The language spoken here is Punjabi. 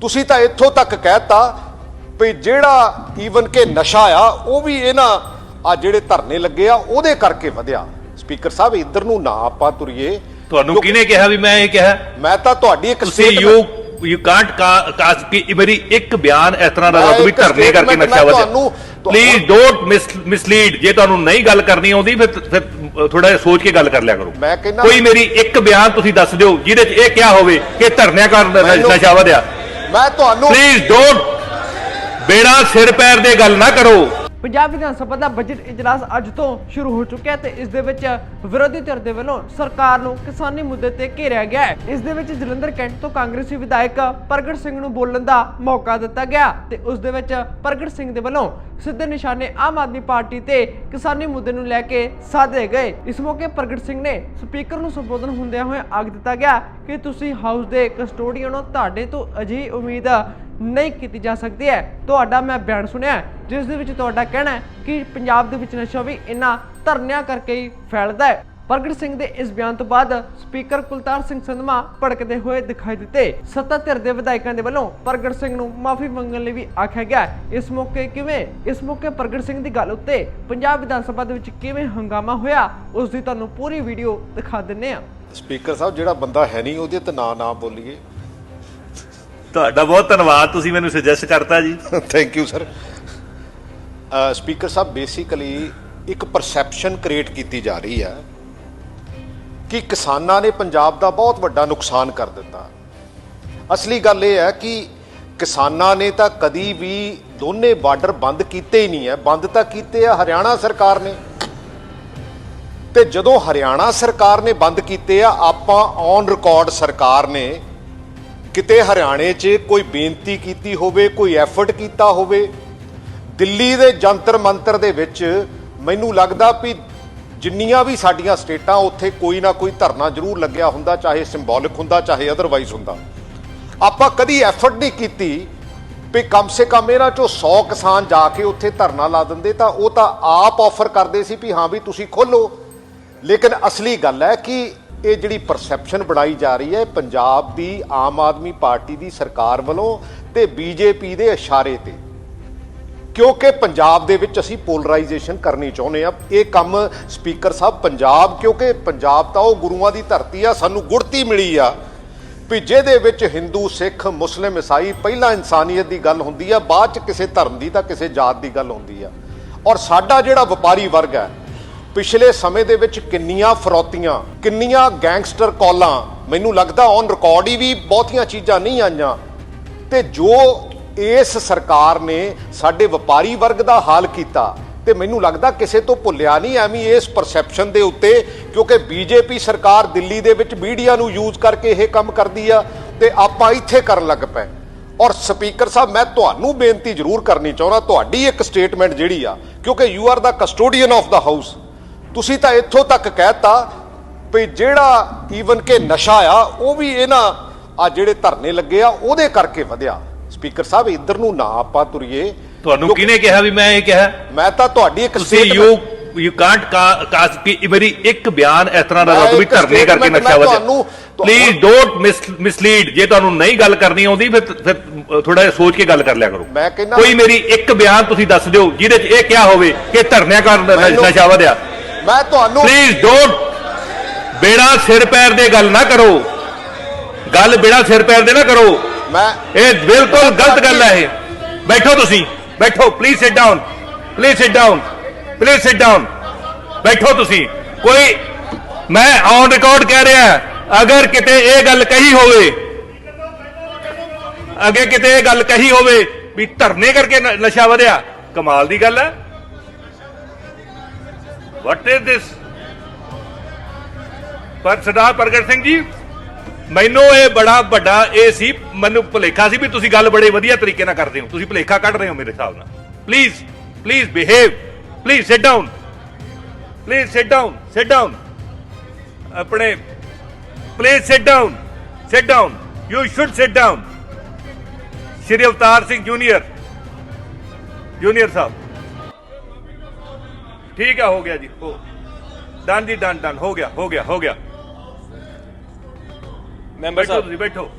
ਤੁਸੀਂ ਤਾਂ ਇੱਥੋਂ ਤੱਕ ਕਹਿਤਾ ਵੀ ਜਿਹੜਾ ਈਵਨ ਕਿ ਨਸ਼ਾ ਆ ਉਹ ਵੀ ਇਹਨਾਂ ਆ ਜਿਹੜੇ ਧਰਨੇ ਲੱਗੇ ਆ ਉਹਦੇ ਕਰਕੇ ਵਧਿਆ। ਸਪੀਕਰ ਸਾਹਿਬ ਇੱਧਰ ਨੂੰ ਨਾ ਆਪਾਂ ਤੁਰੀਏ। ਤੁਹਾਨੂੰ ਕਿਹਨੇ ਕਿਹਾ ਵੀ ਮੈਂ ਇਹ ਕਿਹਾ? ਮੈਂ ਤਾਂ ਤੁਹਾਡੀ ਇੱਕ ਤੁਸੀਂ ਯੂ ਯੂ ਕਾਂਟ ਕਾਸ ਕਿ ਮੇਰੀ ਇੱਕ ਬਿਆਨ ਇਸ ਤਰ੍ਹਾਂ ਦਾ ਦੋ ਵੀ ਧਰਨੇ ਕਰਕੇ ਨਸ਼ਾ ਵਧਿਆ। ਪਲੀਜ਼ ਡੋਨਟ ਮਿਸਲੀਡ ਜੇ ਤੁਹਾਨੂੰ ਨਹੀਂ ਗੱਲ ਕਰਨੀ ਆਉਂਦੀ ਫਿਰ ਫਿਰ ਥੋੜਾ ਜਿਹਾ ਸੋਚ ਕੇ ਗੱਲ ਕਰ ਲਿਆ ਕਰੋ। ਮੈਂ ਕਹਿੰਦਾ- ਕੋਈ ਮੇਰੀ ਇੱਕ ਬਿਆਨ ਤੁਸੀਂ ਦੱਸ ਦਿਓ ਜਿਹਦੇ 'ਚ ਇਹ ਕਿਹਾ ਹੋਵੇ ਕਿ ਧਰਨਿਆਂ ਕਾਰਨ ਨਸ਼ਾ ਵਧਿਆ। ਮੈਂ ਤੁਹਾਨੂੰ ਪਲੀਜ਼ ਡੋਂਟ ਬੇੜਾ ਸਿਰ ਪੈਰ ਦੇ ਗੱਲ ਨਾ ਕਰੋ। ਪੰਜਾਬ ਵਿਧਾਨ ਸਭਾ ਦਾ ਬਜਟ ਇਜਲਾਸ ਅੱਜ ਤੋਂ ਸ਼ੁਰੂ ਹੋ ਚੁੱਕਿਆ ਹੈ ਤੇ ਇਸ ਦੇ ਵਿੱਚ ਵਿਰੋਧੀ ਧਿਰ ਦੇ ਵੱਲੋਂ ਸਰਕਾਰ ਨੂੰ ਕਿਸਾਨੀ ਮੁੱਦੇ ਤੇ ਘੇਰਿਆ ਗਿਆ ਹੈ। ਇਸ ਦੇ ਵਿੱਚ ਜਲੰਧਰ ਕੈਂਟ ਤੋਂ ਕਾਂਗਰਸੀ ਵਿਧਾਇਕ ਪ੍ਰਗਟ ਸਿੰਘ ਨੂੰ ਬੋਲਣ ਦਾ ਮੌਕਾ ਦਿੱਤਾ ਗਿਆ ਤੇ ਉਸ ਦੇ ਵਿੱਚ ਪ੍ਰਗਟ ਸਿੰਘ ਦੇ ਵੱਲੋਂ ਸਿੱਧੇ ਨਿਸ਼ਾਨੇ ਆਮ ਆਦਮੀ ਪਾਰਟੀ ਤੇ ਕਿਸਾਨੀ ਮੁੱਦੇ ਨੂੰ ਲੈ ਕੇ ਸਾਧੇ ਗਏ। ਇਸ ਮੌਕੇ ਪ੍ਰਗਟ ਸਿੰਘ ਨੇ ਸਪੀਕਰ ਨੂੰ ਸੰਬੋਧਨ ਹੁੰਦਿਆਂ ਹੋਏ ਆਖ ਦਿੱਤਾ ਗਿਆ ਕਿ ਤੁਸੀਂ ਹਾਊਸ ਦੇ ਕਸਟੋਡੀਅਨ ਹੋ, ਤੁਹਾਡੇ ਤੋਂ ਅਜਿਹੀ ਉਮੀਦ ਨਹੀਂ ਕੀਤੀ ਜਾ ਸਕਦੀ ਹੈ। ਤੁਹਾਡਾ ਮੈਂ ਬਿਆਨ ਸੁਣਿਆ ਜਿਸ ਦੇ ਵਿੱਚ ਤੁਹਾਡਾ ਕਹਿਣਾ ਹੈ ਕਿ ਪੰਜਾਬ ਦੇ ਵਿੱਚ ਨਸ਼ਾ ਵੀ ਇਨ੍ਹਾਂ ਧਰਨਿਆਂ ਕਰਕੇ ਹੀ ਫੈਲਦਾ ਹੈ। ਪ੍ਰਗਟ ਸਿੰਘ ਦੇ ਇਸ ਬਿਆਨ ਤੋਂ ਬਾਅਦ ਸਪੀਕਰ ਕੁਲਤਾਰ ਸਿੰਘ ਸੰਧਮਾ ਭੜਕਦੇ ਹੋਏ ਦਿਖਾਈ ਦਿੱਤੇ। ਸੱਤਾ ਧਿਰ ਦੇ ਵਿਧਾਇਕਾਂ ਦੇ ਵੱਲੋਂ ਪ੍ਰਗਟ ਸਿੰਘ ਨੂੰ ਮਾਫੀ ਮੰਗਣ ਲਈ ਵੀ ਆਖਿਆ ਗਿਆ ਇਸ ਮੌਕੇ ਕਿਵੇਂ, ਇਸ ਮੌਕੇ ਪ੍ਰਗਟ ਸਿੰਘ ਦੀ ਗੱਲ ਉੱਤੇ ਪੰਜਾਬ ਵਿਧਾਨ ਸਭਾ ਦੇ ਵਿੱਚ ਕਿਵੇਂ ਹੰਗਾਮਾ ਹੋਇਆ, ਉਸ ਦੀ ਤੁਹਾਨੂੰ ਪੂਰੀ ਵੀਡੀਓ ਦਿਖਾ ਦਿੰਨੇ ਆ ਸਪੀਕਰ ਸਾਹਿਬ, ਜਿਹੜਾ ਬੰਦਾ ਹੈ ਨਹੀਂ, ਉਹਦੇ ਤੇ ਨਾ ਨਾ ਬੋਲੀਏ। ਤੁਹਾਡਾ ਬਹੁਤ ਧੰਨਵਾਦ, ਤੁਸੀਂ ਮੈਨੂੰ ਸੁਜੈਸਟ ਕਰਤਾ ਜੀ। ਥੈਂਕ ਯੂ ਸਰ ਸਪੀਕਰ ਸਾਹਿਬ ਬੇਸਿਕਲੀ ਇੱਕ ਪਰਸੈਪਸ਼ਨ ਕ੍ਰੀਏਟ ਕੀਤੀ ਜਾ ਰਹੀ ਹੈ ਕਿ ਕਿਸਾਨਾਂ ਨੇ ਪੰਜਾਬ ਦਾ ਬਹੁਤ ਵੱਡਾ ਨੁਕਸਾਨ ਕਰ ਦਿੱਤਾ। ਅਸਲੀ ਗੱਲ ਇਹ ਹੈ ਕਿ ਕਿਸਾਨਾਂ ਨੇ ਤਾਂ ਕਦੀ ਵੀ ਦੋਨੇ ਬਾਰਡਰ ਬੰਦ ਕੀਤੇ ਹੀ ਨਹੀਂ ਹੈ। ਬੰਦ ਤਾਂ ਕੀਤੇ ਆ ਹਰਿਆਣਾ ਸਰਕਾਰ ਨੇ। ਤੇ ਜਦੋਂ ਹਰਿਆਣਾ ਸਰਕਾਰ ਨੇ ਬੰਦ ਕੀਤੇ ਆ, ਆਪਾਂ ਔਨ ਰਿਕਾਰਡ ਸਰਕਾਰ ਨੇ ਕਿਤੇ ਹਰਿਆਣੇ 'ਚ ਕੋਈ ਬੇਨਤੀ ਕੀਤੀ ਹੋਵੇ, ਕੋਈ ਐਫਰਟ ਕੀਤਾ ਹੋਵੇ, ਦਿੱਲੀ ਦੇ ਜੰਤਰ ਮੰਤਰ ਦੇ ਵਿੱਚ ਮੈਨੂੰ ਲੱਗਦਾ ਵੀ ਜਿੰਨੀਆਂ ਵੀ ਸਾਡੀਆਂ ਸਟੇਟਾਂ, ਉੱਥੇ ਕੋਈ ਨਾ ਕੋਈ ਧਰਨਾ ਜ਼ਰੂਰ ਲੱਗਿਆ ਹੁੰਦਾ, ਚਾਹੇ ਸਿੰਬੋਲਿਕ ਹੁੰਦਾ, ਚਾਹੇ ਅਦਰਵਾਈਜ਼ ਹੁੰਦਾ। ਆਪਾਂ ਕਦੀ ਐਫਰਟ ਨਹੀਂ ਕੀਤੀ ਵੀ ਕਮ ਸੇ ਕਮ ਇਹਨਾਂ ਚੋਂ 100 ਕਿਸਾਨ ਜਾ ਕੇ ਉੱਥੇ ਧਰਨਾ ਲਾ ਦਿੰਦੇ, ਤਾਂ ਉਹ ਤਾਂ ਆਪ ਆਫਰ ਕਰਦੇ ਸੀ ਵੀ ਹਾਂ ਵੀ ਤੁਸੀਂ ਖੋਲੋ। ਲੇਕਿਨ ਅਸਲੀ ਗੱਲ ਹੈ ਕਿ ਇਹ ਜਿਹੜੀ ਪਰਸੈਪਸ਼ਨ ਬਣਾਈ ਜਾ ਰਹੀ ਹੈ ਪੰਜਾਬ ਦੀ ਆਮ ਆਦਮੀ ਪਾਰਟੀ ਦੀ ਸਰਕਾਰ ਵੱਲੋਂ ਤੇ ਬੀਜੇਪੀ ਦੇ ਇਸ਼ਾਰੇ ਤੇ। ਕਿਉਂਕਿ ਪੰਜਾਬ ਦੇ ਵਿੱਚ ਅਸੀਂ ਪੋਲਰਾਈਜੇਸ਼ਨ ਕਰਨੀ ਚਾਹੁੰਦੇ ਆ ਇਹ ਕੰਮ ਸਪੀਕਰ ਸਾਹਿਬ ਪੰਜਾਬ, ਕਿਉਂਕਿ ਪੰਜਾਬ ਤਾਂ ਉਹ ਗੁਰੂਆਂ ਦੀ ਧਰਤੀ ਆ, ਸਾਨੂੰ ਗੁੜਤੀ ਮਿਲੀ ਆ। ਵੀ ਜਿਹਦੇ ਵਿੱਚ ਹਿੰਦੂ ਸਿੱਖ ਮੁਸਲਿਮ ਈਸਾਈ ਪਹਿਲਾਂ ਇਨਸਾਨੀਅਤ ਦੀ ਗੱਲ ਹੁੰਦੀ ਆ, ਬਾਅਦ ਚ ਕਿਸੇ ਧਰਮ ਦੀ ਤਾਂ ਕਿਸੇ ਜਾਤ ਦੀ ਗੱਲ ਹੁੰਦੀ ਆ। ਔਰ ਸਾਡਾ ਜਿਹੜਾ ਵਪਾਰੀ ਵਰਗ ਹੈ ਪਿਛਲੇ ਸਮੇਂ ਦੇ ਵਿੱਚ ਕਿੰਨੀਆਂ ਫਰੌਤੀਆਂ, ਕਿੰਨੀਆਂ ਗੈਂਗਸਟਰ ਕਾਲਾਂ, ਮੈਨੂੰ ਲੱਗਦਾ ਔਨ ਰਿਕਾਰਡ ਹੀ ਵੀ ਬਹੁਤੀਆਂ ਚੀਜ਼ਾਂ ਨਹੀਂ ਆਈਆਂ। ਤੇ ਜੋ ਇਸ ਸਰਕਾਰ ਨੇ ਸਾਡੇ ਵਪਾਰੀ ਵਰਗ ਦਾ ਹਾਲ ਕੀਤਾ, ਤੇ ਮੈਨੂੰ ਲੱਗਦਾ ਕਿਸੇ ਤੋਂ ਭੁੱਲਿਆ ਨਹੀਂ ਐਵੇਂ ਇਸ ਪਰਸੈਪਸ਼ਨ ਦੇ ਉੱਤੇ, ਕਿਉਂਕਿ ਬੀਜੇਪੀ ਸਰਕਾਰ ਦਿੱਲੀ ਦੇ ਵਿੱਚ ਮੀਡੀਆ ਨੂੰ ਯੂਜ਼ ਕਰਕੇ ਇਹ ਕੰਮ ਕਰਦੀ ਆ, ਤੇ ਆਪਾਂ ਇੱਥੇ ਕਰਨ ਲੱਗ ਪਏ। ਔਰ ਸਪੀਕਰ ਸਾਹਿਬ, ਮੈਂ ਤੁਹਾਨੂੰ ਬੇਨਤੀ ਜ਼ਰੂਰ ਕਰਨੀ ਚਾਹੁੰਦਾ, ਤੁਹਾਡੀ ਇੱਕ ਸਟੇਟਮੈਂਟ ਜਿਹੜੀ ਆ, ਕਿਉਂਕਿ you are the custodian of the house ਤੁਸੀਂ ਤਾਂ ਇੱਥੋਂ ਤੱਕ ਕਹਿਤਾ ਵੀ ਜਿਹੜਾ ਈਵਨ ਕਿ ਨਸ਼ਾ ਆ ਉਹ ਵੀ ਇਹਨਾਂ ਆ ਜਿਹੜੇ ਧਰਨੇ ਲੱਗੇ ਆ ਉਹਦੇ ਕਰਕੇ ਵਧਿਆ। ਸਪੀਕਰ ਸਾਹਿਬ ਇੱਧਰ ਨੂੰ ਨਾ ਆਪਾਂ ਤੁਰੀਏ। ਤੁਹਾਨੂੰ ਕਿਹਨੇ ਕਿਹਾ ਵੀ ਮੈਂ ਇਹ ਕਿਹਾ? ਮੈਂ ਤਾਂ ਤੁਹਾਡੀ ਇੱਕ ਤੁਸੀਂ ਯੂ ਯੂ ਕਾਂਟ ਕਾਸ ਕਿ ਮੇਰੀ ਇੱਕ ਬਿਆਨ ਇਸ ਤਰ੍ਹਾਂ ਦਾ ਵੀ ਧਰਨੇ ਕਰਕੇ ਨਸ਼ਾ ਵਧਿਆ। ਤੁਹਾਨੂੰ- ਪਲੀਜ਼ ਡੋਨਟ ਮਿਸਲੀਡ ਜੇ ਤੁਹਾਨੂੰ ਨਹੀਂ ਗੱਲ ਕਰਨੀ ਆਉਂਦੀ ਫਿਰ ਫਿਰ ਥੋੜਾ ਜਿਹਾ ਸੋਚ ਕੇ ਗੱਲ ਕਰ ਲਿਆ ਕਰੋ। ਮੈਂ ਕਹਿੰਦਾ- ਕੋਈ ਮੇਰੀ ਇੱਕ ਬਿਆਨ ਤੁਸੀਂ ਦੱਸ ਦਿਓ ਜਿਹਦੇ 'ਚ ਇਹ ਕਿਹਾ ਹੋਵੇ ਕਿ ਧਰਨਿਆਂ ਕਾਰਨ ਨਸ਼ਾ ਵਧਿਆ। ਮੈਂ ਤੁਹਾਨੂੰ ਪਲੀਜ਼ ਡੋਨਟ ਬੇੜਾ ਸਿਰ ਪੈਰ ਦੇ ਗੱਲ ਨਾ ਕਰੋ। ਗੱਲ ਬੇੜਾ ਸਿਰ ਪੈਰ ਦੇ ਨਾ ਕਰੋ। ਮੈਂ ਇਹ ਬਿਲਕੁਲ ਗਲਤ ਗੱਲ ਹੈ ਇਹ। ਬੈਠੋ ਤੁਸੀਂ ਬੈਠੋ please sit down please sit down please sit down ਬੈਠੋ ਤੁਸੀਂ। ਕੋਈ ਮੈਂ ਔਨ ਰਿਕਾਰਡ ਕਹਿ ਰਿਹਾ ਅਗਰ ਕਿਤੇ ਇਹ ਗੱਲ ਕਹੀ ਹੋਵੇ ਅੱਗੇ ਕਿਤੇ ਇਹ ਗੱਲ ਕਹੀ ਹੋਵੇ ਵੀ ਧਰਨੇ ਕਰਕੇ ਨਸ਼ਾ ਵਧਿਆ ਕਮਾਲ ਦੀ ਗੱਲ ਹੈ। ਵਾਟ ਇਜ਼ ਦਿਸ ਪਰ ਸਰਦਾਰ ਪ੍ਰਗਟ ਸਿੰਘ ਜੀ, ਮੈਨੂੰ ਇਹ ਬੜਾ ਵੱਡਾ ਇਹ ਸੀ, ਮੈਨੂੰ ਭੁਲੇਖਾ ਸੀ ਵੀ ਤੁਸੀਂ ਗੱਲ ਬੜੇ ਵਧੀਆ ਤਰੀਕੇ ਨਾਲ ਕਰਦੇ ਹੋ। ਤੁਸੀਂ ਭੁਲੇਖਾ ਕੱਢ ਰਹੇ ਹੋ ਮੇਰੇ ਹਿਸਾਬ ਨਾਲ। Please please behave please sit down please sit down sit down ਆਪਣੇ please sit down sit down you should sit down Shri Avtar Singh junior junior ਸਾਹਿਬ। ਠੀਕ ਹੈ ਹੋ ਗਿਆ ਜੀ ਹੋ। ਡਨ ਜੀ ਡਨ ਡਨ ਹੋ ਗਿਆ ਹੋ ਗਿਆ ਹੋ ਗਿਆ। ਮੈਂਬਰ ਸਾਹਿਬ। ਤੁਸੀਂ ਬੈਠੋ।